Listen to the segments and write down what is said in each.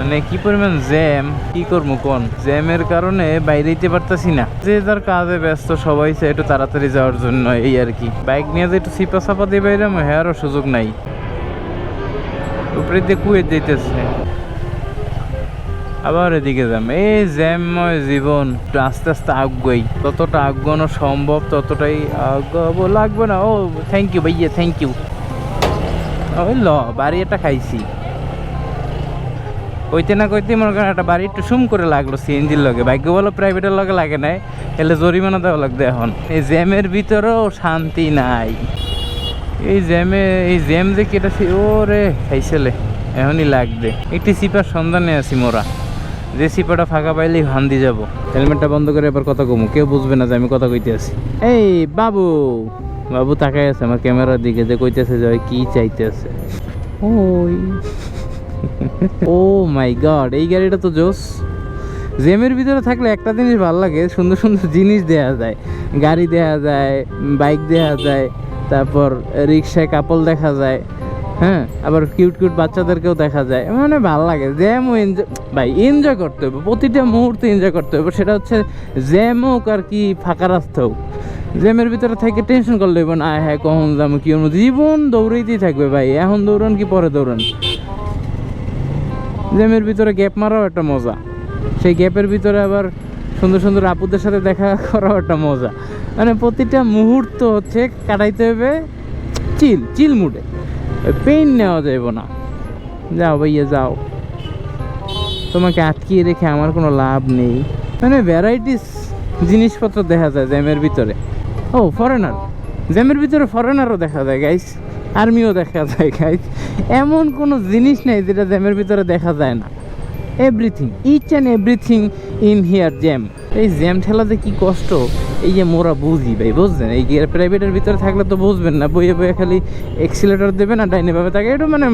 মানে কি পরিমাণ জ্যাম? কি করব কোন? জ্যামের কারণে বাইরে যেতে পারতাছি না। যে যার কাজে ব্যস্ত, সবাই চায় একটু তাড়াতাড়ি যাওয়ার জন্য, এই আর কি। বাইক নিয়ে যে একটু সিপা সাপা দিয়ে বাইরে হেয়ারও সুযোগ নাই। উপরে দিয়ে কুয়ে দিতেছে আবার এদিকে যাম। এই জ্যামময় জীবন আস্তে আস্তে আগুয়াই। ততটা আগানো সম্ভব, ততটাই আগাবো লাগবে না। ও থ্যাংক ইউ ভাইয়া থ্যাংক ইউ ওই ল, বাড়ি একটা খাইছি। কইতে না কইতে মনে করেন একটা বাড়ি একটু সুম করে লাগল সিএনজির লগে। ভাগ্য বলো প্রাইভেটের লগে লাগে নাই এলে জরিমানা দেওয়া লাগবে এখন। এই জ্যামের ভিতরেও শান্তি নাই। এই জ্যামে, এই জ্যাম যে কেটে ও রে খাইছেলে এখনই লাগবে। একটি সিপার সন্ধানে আছি মোরা। যে সিপাটা ফাঁকা পাইলেই হান্দি যাব। হেলমেটটা বন্ধ করে এবার কথা কমু। কেউ বুঝবে না যে আমি কথা কইতে আছি। এই, বাবু! বাবু তাকাই আছে আমার ক্যামেরার দিকে, যে কইতেছে যে কি চাইতেছে। ওই। ও মাই গড এই গাড়িটা তো জোস। জেমের ভিতরে থাকলে একটা জিনিস ভালো লাগে, সুন্দর সুন্দর জিনিস দেয়া যায়। গাড়ি দেয়া যায়, বাইক দেয়া যায়, তারপর রিক্সায় কাপল দেখা যায় হ্যাঁ? আবার কিউট কিউট বাচ্চাদেরকেও দেখা যায়। মানে ভালো লাগে জ্যামও এনজয় ভাই এনজয় করতে হবে, প্রতিটা মুহূর্তে এনজয় করতে হবে। সেটা হচ্ছে জ্যাম হোক আর কি, ফাঁকা রাস্তা হোক। জ্যামের ভিতরে থেকে টেনশন করলে আয় হ্যাঁ কখন যাব, কি? জীবন দৌড়াইতেই থাকবে, ভাই। এখন দৌড়ান কি পরে দৌড়ান? জ্যামের ভিতরে গ্যাপ মারাও একটা মজা। সেই গ্যাপের ভিতরে আবার সুন্দর সুন্দর আপুদের সাথে দেখা করাও একটা মজা। মানে প্রতিটা মুহূর্ত হচ্ছে কাটাইতে হবে চিল চিল মুডে পেইন নেওয়া যাইব না। যাও ভাইয়া, যাও। তোমাকে আটকিয়ে রেখে আমার কোনো লাভ নেই। মানে ভ্যারাইটিস জিনিসপত্র দেখা যায় জ্যামের ভিতরে। ও ফরেনার জ্যামের ভিতরে ফরেনারও দেখা যায় গাইস আর্মিও দেখা যায় গাইস এমন কোনো জিনিস নেই যেটা জ্যামের ভিতরে দেখা যায় না। Everything each and everything in here jam. এই জ্যাম ঠেলাতে কি কষ্ট? এই যে মোরা বুঝি, ভাই, বুঝছেন? এই গিয়ার প্রাইভেটের ভিতরে থাকলে তো বুঝবেন না। বইয়ে বইয়ে খালি এক্সিলেটর দেবে না, ডাইনে ভাবে থাকে একটু মানে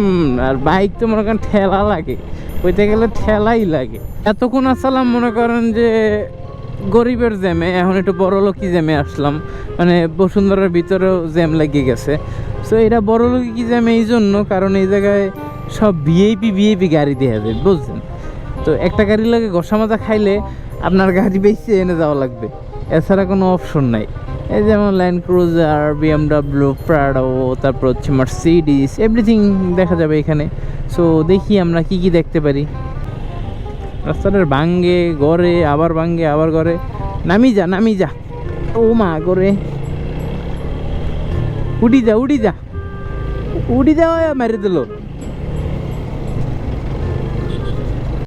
আর বাইক তো মনে করেন ঠেলা লাগে। বইতে গেলে ঠেলাই লাগে। এতক্ষণ আসসালাম মনে করেন যে গরিবের জ্যামে। এখন একটু বড় লোকি জ্যামে আসলাম। মানে বসুন্ধরার ভিতরেও জ্যাম লাগিয়ে গেছে। সো এটা বড় কি জ্যাম এই জন্য? কারণ এই জায়গায় সব ভিআইপি ভিআইপি গাড়ি দেওয়া যায়, বুঝছেন? তো একটা গাড়ি লাগে ঘষা মাজা খাইলে আপনার গাড়ি বেশি এনে যাওয়া লাগবে। এছাড়া কোনো অপশন নাই। এই যেমন ল্যান্ড ক্রুজার বিএমডাব্লিউ প্রাডো তারপর হচ্ছে মার্সিডিস এভরিথিং দেখা যাবে এখানে। সো দেখি আমরা কি কি দেখতে পারি। রাস্তাটার ভাঙ্গে, গড়ে, আবার ভাঙ্গে, আবার গড়ে। নামি যা নামি যা। ও মা করে উড়ি যা উড়ি যা